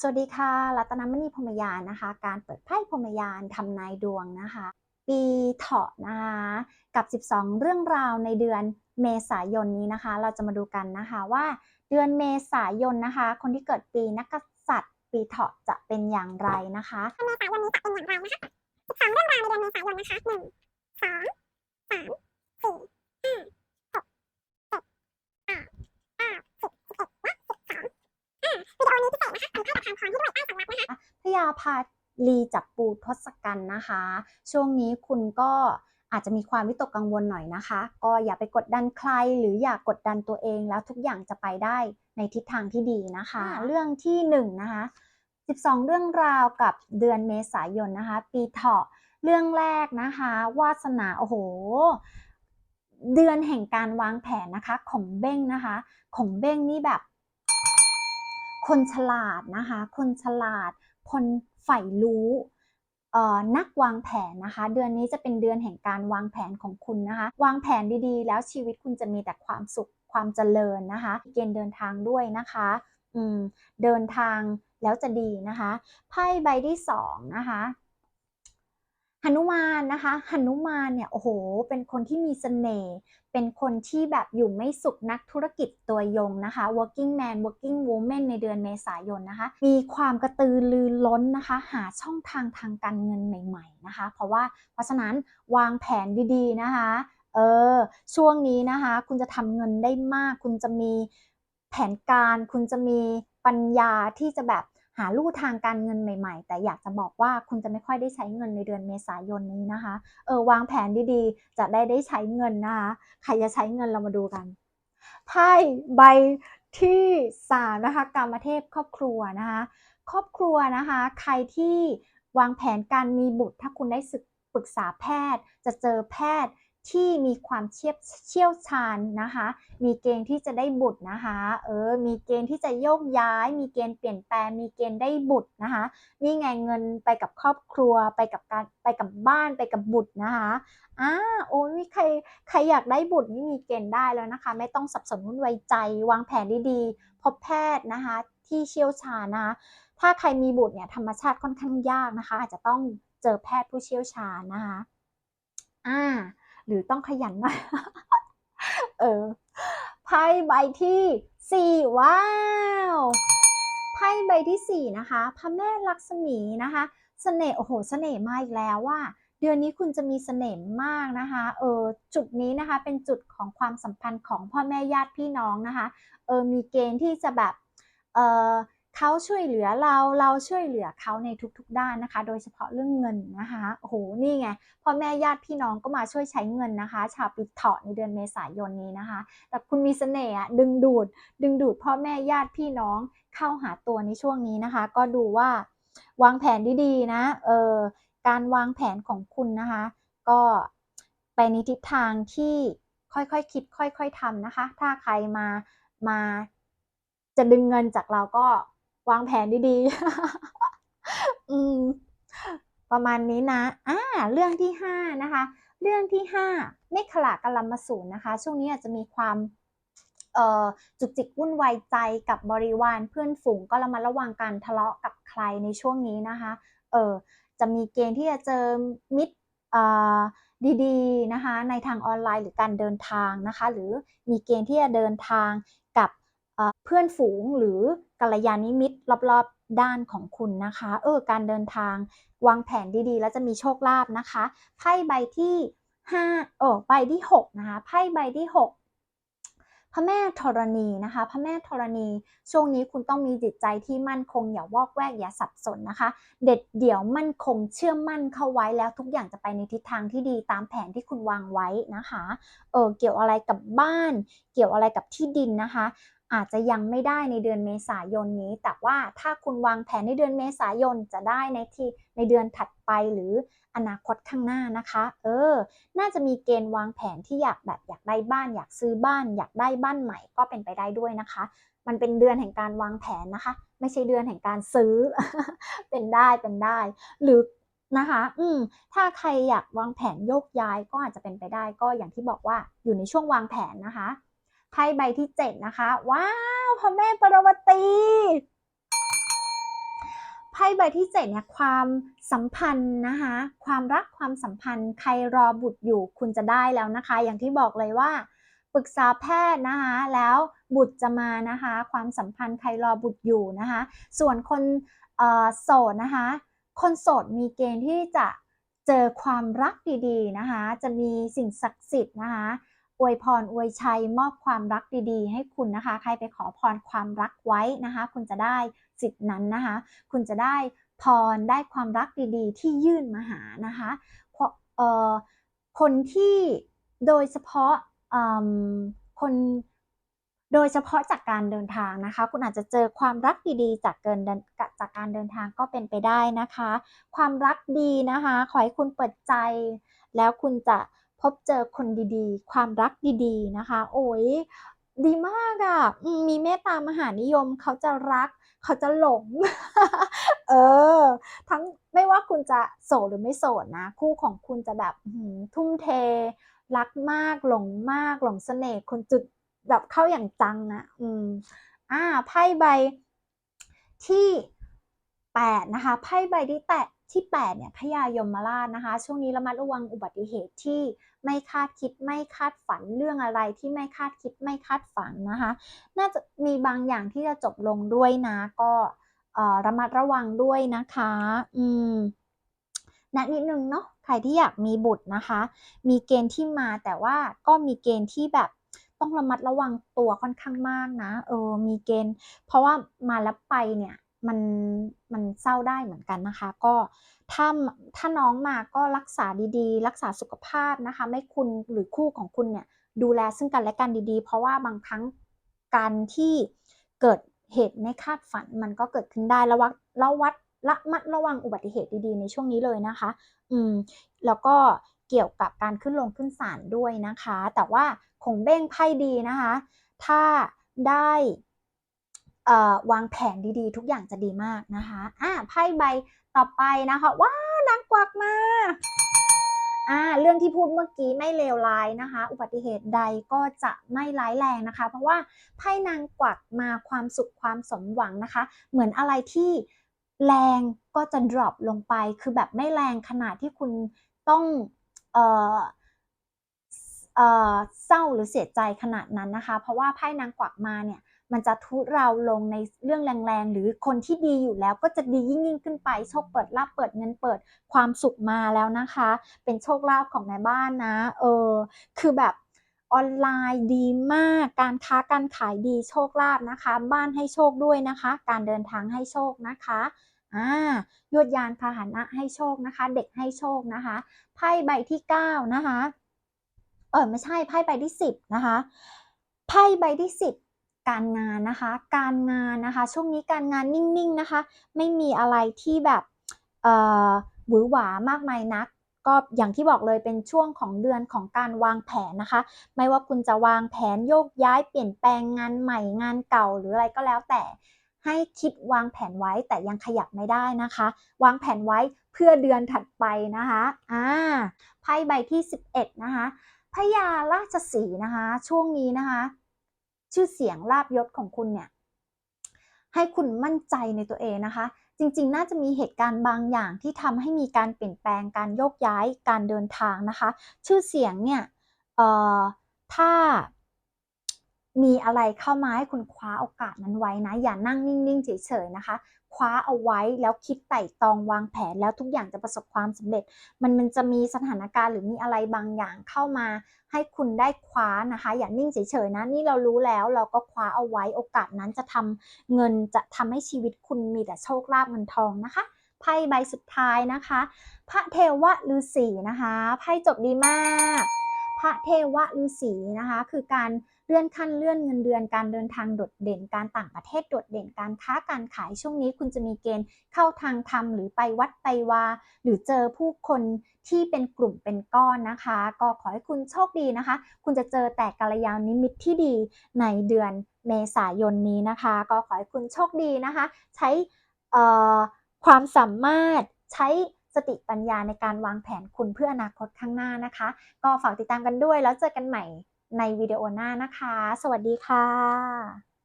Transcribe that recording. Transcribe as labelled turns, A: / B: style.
A: สวัสดีค่ะ รัตนมณีพรมยานนะคะ การเปิดไพ่พรมยานทำนายดวงนะคะ ปีเถาะนะคะกับ 12 เรื่องราวในเดือนเมษายนนี้นะคะ เราจะมาดูกันนะคะว่าเดือนเมษายนนะคะ คนที่เกิดปีนักษัตรปีเถาะจะเป็นอย่างไรนะคะ
B: เมษายนนี้จะเป็นอย่างไรนะคะ12เรื่องราวในเดือนเมษายนนะคะ1 2 พยา
A: พาลีจับปูทศกัณฐ์นะคะ ช่วงนี้คุณก็อาจจะมีความวิตกกังวลหน่อยนะคะ ก็อย่าไปกดดันใครหรืออย่ากกดดันตัวเองแล้วทุกอย่างจะไปได้ในทิศทางที่ดีนะคะ เรื่องที่1นงนะคะ 12 เรื่องราวกับเดือนเมษายนนะคะ ปีเถาะเรื่องแรกนะคะ วาสนาโอ้โห เดือนแห่งการวางแผนนะคะ ของเบ้งนะคะ ของเบ้งนี่แบบ คนฉลาดนะคะ คนฉลาด คนใฝ่รู้นักวางแผนนะคะ เดือนนี้จะเป็นเดือนแห่งการวางแผนของคุณนะคะ วางแผนดีๆ แล้วชีวิตคุณจะมีแต่ความสุขความเจริญนะคะ เกณฑ์เดินทางด้วยนะคะอืมเดินทางแล้วจะดีนะคะไพ่ใบที่สองนะคะ หนุมานนะคะหนุมานเนี่ยโอ้โห เป็นคนที่มีเสน่ห์เป็นคนที่แบบอยู่ไม่สุขนักธุรกิจตัวยงนะคะ working man working woman ในเดือนเมษายนนะคะ มีความกระตือรือร้นนะคะ หาช่องทางทางการเงินใหม่ๆนะคะ เพราะว่าเพราะฉะนั้นวางแผนดีๆนะคะเออช่วงนี้นะคะ คุณจะทำเงินได้มาก คุณจะมีแผนการ คุณจะมีปัญญาที่จะแบบ หาลู่ทางการเงินใหม่ๆ แต่อยากจะบอกว่าคุณจะไม่ค่อยได้ใช้เงินในเดือนเมษายนนี้นะคะ เออวางแผนดีๆ จะได้ได้ใช้เงินนะคะ ใครจะใช้เงินเรามาดูกันไพ่ใบที่สามนะคะกามเทพครอบครัวนะคะ ครอบครัวนะคะ ใครที่วางแผนการมีบุตร ถ้าคุณได้ศึกปรึกษาแพทย์ จะเจอแพทย์ ที่มีความเชี่ยวเชี่ยวชาญนะคะ มีเกณฑ์ที่จะได้บุตรนะคะ เออ มีเกณฑ์ที่จะโยกย้าย มีเกณฑ์เปลี่ยนแปลง มีเกณฑ์ได้บุตรนะคะ นี่ไงเงินไปกับครอบครัว ไปกับการ ไปกับบ้าน ไปกับบุตรนะคะอ่าโอ้ยใคร ใครอยากได้บุตรนี่มีเกณฑ์ได้แล้วนะคะ ไม่ต้องสับสนวุ่นวายใจ วางแผนดีๆ พบแพทย์นะคะ ที่เชี่ยวชาญนะคะ ถ้าใครมีบุตรเนี่ยธรรมชาติค่อนข้างยากนะคะ อาจจะต้องเจอแพทย์ผู้เชี่ยวชาญนะคะ อ่า หรือต้องขยันหน่อย เออ ไพ่ใบที่สี่ว้าวไพ่ใบที่สี่นะคะพระแม่ลักษมีนะคะเสน่ห์โอ้โหเสน่ห์มากอีกแล้วว่า เดือนนี้คุณจะมีเสน่ห์มากนะคะเออจุดนี้นะคะเป็นจุดของความสัมพันธ์ของพ่อแม่ญาติพี่น้องนะคะเออมีเกณฑ์ที่จะแบบเออ เขาช่วยเหลือเราเราช่วยเหลือเขาในทุกๆ ด้านนะคะ โดยเฉพาะเรื่องเงินนะคะโอ้โหนี่ไงพ่อแม่ญาติพี่น้องก็มาช่วยใช้เงินนะคะ ชาวปีเถาะในเดือนเมษายนนี้นะคะ แต่คุณมีเสน่ห์อะดึงดูด ดึงดูดพ่อแม่ญาติพี่น้องเข้าหาตัวในช่วงนี้นะคะ ก็ดูว่าวางแผนดีๆนะเออการวางแผนของคุณนะคะ ก็ไปในทิศทางที่ค่อยๆคคิด ค่อย ๆทำนะคะ ถ้าใครมามาจะดึงเงินจากเราก็ วางแผนดีๆ อืม ประมาณนี้นะ อ่า เรื่องที่ห้านะคะ เรื่องที่ห้าเมฆขลากลัมมาสูนนะคะ ช่วงนี้อาจจะมีความเอ่อจุกจิกวุ่นวายใจกับบริวารเพื่อนฝูงก็ระมัดระวังการทะเลาะกับใครในช่วงนี้นะคะ เออจะมีเกณฑ์ที่จะเจอมิตรดีๆนะคะในทางออนไลน์หรือการเดินทางนะคะ หรือมีเกณฑ์ที่จะเดินทางกับเอ่อเพื่อนฝูงหรือ กัลยาณมิตรรอบๆด้านของคุณนะคะ เออ การเดินทางวางแผนดีๆ แล้วจะมีโชคลาภนะคะ ไพ่ใบที่ห้าเออใบที่หกนะคะ ไพ่ใบที่หกพระแม่ธรณีนะคะ พระแม่ธรณีช่วงนี้คุณต้องมีจิตใจที่มั่นคงอย่าวอกแวกอย่าสับสนนะคะ เด็ดเดี่ยวมั่นคงเชื่อมั่นเข้าไว้แล้วทุกอย่างจะไปในทิศทางที่ดีตามแผนที่คุณวางไว้นะคะเออเกี่ยวอะไรกับบ้าน เกี่ยวอะไรกับที่ดินนะคะ อาจจะยังไม่ได้ในเดือนเมษายนนี้ แต่ว่าถ้าคุณวางแผนในเดือนเมษายนจะได้ในที่ในเดือนถัดไปหรืออนาคตข้างหน้านะคะ เออ น่าจะมีเกณฑ์วางแผนที่อยากแบบอยากได้บ้าน อยากซื้อบ้าน อยากได้บ้านใหม่ก็เป็นไปได้ด้วยนะคะ มันเป็นเดือนแห่งการวางแผนนะคะ ไม่ใช่เดือนแห่งการซื้อ เป็นได้เป็นได้ หรือนะคะ อืม ถ้าใครอยากวางแผนโยกย้ายก็อาจจะเป็นไปได้ก็อย่างที่บอกว่าอยู่ในช่วงวางแผนนะคะ ไพ่ใบที่ 7 นะคะ ว้าวพระแม่ปรวตีไพ่ใบที่เจ็ดเนี่ยความสัมพันธ์นะคะ ความรักความสัมพันธ์ ใครรอบุตรอยู่คุณจะได้แล้วนะคะ อย่างที่บอกเลยว่าปรึกษาแพทย์นะคะแล้วบุตรจะมานะคะ ความสัมพันธ์ใครรอบุตรอยู่นะคะ ส่วนคนโสดนะคะ คนโสดมีเกณฑ์ที่จะเจอความรักดีๆนะคะ จะมีสิ่งศักดิ์สิทธิ์นะคะ อวยพรอวยชัยมอบความรักดีๆ ให้คุณนะคะ ใครไปขอพรความรักไว้นะคะ คุณจะได้สิทธินั้นนะคะ คุณจะได้พรได้ความรักดีๆ ที่ยื่นมาหานะคะคนที่โดยเฉพาะคนโดยเฉพาะจากการเดินทางนะคะ คุณอาจจะเจอความรักดีๆ จากเกินจากการเดินทางก็เป็นไปได้นะคะ ความรักดีนะคะ ขอให้คุณเปิดใจ แล้วคุณจะ พบเจอคนดีๆ ความรักดีๆนะคะ โอ้ยดีมากอะ่ะ มีเมตตามหานิยมเขาจะรัก เขาจะหลง เออ ทั้งไม่ว่าคุณจะโสดหรือไม่โสดนะ คู่ของคุณจะแบบทุ่มเท รักมากหลงมากหลงเสน่ห์คนจุดแบบเข้าอย่างจังอะอืมอ่าไพ่ใบที่แปดนะคะไพ่ใบที่แตะ ที่แปดเนี่ยพญายมราชนะคะ ช่วงนี้ระมัดระวังอุบัติเหตุที่ไม่คาดคิดไม่คาดฝันเรื่องอะไรที่ไม่คาดคิดไม่คาดฝันนะคะ น่าจะมีบางอย่างที่จะจบลงด้วยนะก็ระมัดระวังด้วยนะคะ อืมนะนิดนึงเนาะใครที่อยากมีบุตรนะคะ มีเกณฑ์ที่มาแต่ว่าก็มีเกณฑ์ที่แบบต้องระมัดระวังตัวค่อนข้างมากนะ เออ มีเกณฑ์ เพราะว่ามาแล้วไปเนี่ย มันมันเศร้าได้เหมือนกันนะคะ ก็ถ้าถ้าน้องมาก็รักษาดีๆ รักษาสุขภาพนะคะ ไม่คุณหรือคู่ของคุณเนี่ยดูแลซึ่งกันและกันดีๆ เพราะว่าบางครั้งการที่เกิดเหตุไม่คาดฝันมันก็เกิดขึ้นได้ระวัดระวัดระมัดระวังอุบัติเหตุดีๆ ในช่วงนี้เลยนะคะ อืม แล้วก็เกี่ยวกับการขึ้นลงขึ้นศาลด้วยนะคะ แต่ว่าคงเบ้งไพ่ดีนะคะ ถ้าได้ วางแผนดีๆ ทุกอย่างจะดีมากนะคะอ่าไพ่ใบต่อไปนะคะว้านางกวักมาอ่าเรื่องที่พูดเมื่อกี้ไม่เลวร้ายนะคะ อุบัติเหตุใดก็จะไม่ร้ายแรงนะคะ เพราะว่าไพ่นางกวักมาความสุขความสมหวังนะคะ เหมือนอะไรที่แรงก็จะ drop ลงไป คือแบบไม่แรงขนาดที่คุณต้องเอ่อเอ่อเศร้าหรือเสียใจขนาดนั้นนะคะ เพราะว่าไพ่นางกวักมาเนี่ย มันจะทุเราลงในเรื่องแรงๆ หรือคนที่ดีอยู่แล้วก็จะดียิ่งยิ่งขึ้นไป โชคเปิดลาบเปิดเงินเปิดความสุขมาแล้วนะคะ เป็นโชคลาภของแม่บ้านนะ เออ คือแบบออนไลน์ดีมาก การค้าการขายดีโชคลาภนะคะ บ้านให้โชคด้วยนะคะ การเดินทางให้โชคนะคะอ่ายวดยานพาหนะให้โชคนะคะ เด็กให้โชคนะคะไพ่ใบที่เก้านะคะ เออไม่ใช่ไพ่ใบที่สิบนะคะไพ่ใบที่สิบ การงานนะคะ การงานนะคะ ช่วงนี้การงานนิ่งๆนะคะ ไม่มีอะไรที่แบบเอ่อหวือหวามากมายนัก ก็อย่างที่บอกเลยเป็นช่วงของเดือนของการวางแผนนะคะ ไม่ว่าคุณจะวางแผนโยกย้ายเปลี่ยนแปลงงานใหม่งานเก่าหรืออะไรก็แล้วแต่ให้คิดวางแผนไว้แต่ยังขยับไม่ได้นะคะ วางแผนไว้เพื่อเดือนถัดไปนะคะอ่าไพ่ใบที่ 11 นะคะพญาราชสีนะคะ ช่วงนี้นะคะ ชื่อเสียงลาบยศของคุณเนี่ยให้คุณมั่นใจในตัวเองนะคะ จริงๆ น่าจะมีเหตุการณ์บางอย่างที่ทำให้มีการเปลี่ยนแปลงการโยกย้ายการเดินทางนะคะ ชื่อเสียงเนี่ยถ้า มีอะไรเข้ามาให้คุณคว้าโอกาสนั้นไว้นะ อย่านั่งนิ่งๆเฉยๆนะคะ คว้าเอาไว้แล้วคิดไต่ตองวางแผนแล้วทุกอย่างจะประสบความสำเร็จ มันมันจะมีสถานการณ์หรือมีอะไรบางอย่างเข้ามา ให้คุณได้คว้านะคะ อย่านิ่งเฉยๆนะนี่เรารู้แล้วเราก็คว้าเอาไว้โอกาสนั้นจะทำเงินจะทำให้ชีวิตคุณมีแต่โชคลาภเงินทองนะคะไพ่ใบสุดท้ายนะคะ พระเทวฤาษีนะคะไพ่จบดีมาก ระเทวฤาษีนะคะ คือการเลื่อนขั้นเลื่อนเงินเดือน การเดินทางโดดเด่น การต่างประเทศโดดเด่น การค้าการขายช่วงนี้ คุณจะมีเกณฑ์เข้าทางธรรมหรือไปวัดไปวา หรือเจอผู้คนที่เป็นกลุ่มเป็นก้อนนะคะ ก็ขอให้คุณโชคดีนะคะ คุณจะเจอแต่กัลยาณมิตที่ดีในเดือนเมษายนนี้นะคะ ก็ขอให้คุณโชคดีนะคะ ใช้เอ่อความสามารถใช้ สติปัญญาในการวางแผนคุณเพื่ออนาคตข้างหน้านะคะ ก็ฝากติดตามกันด้วยแล้วเจอกันใหม่ในวิดีโอหน้านะคะ สวัสดีค่ะ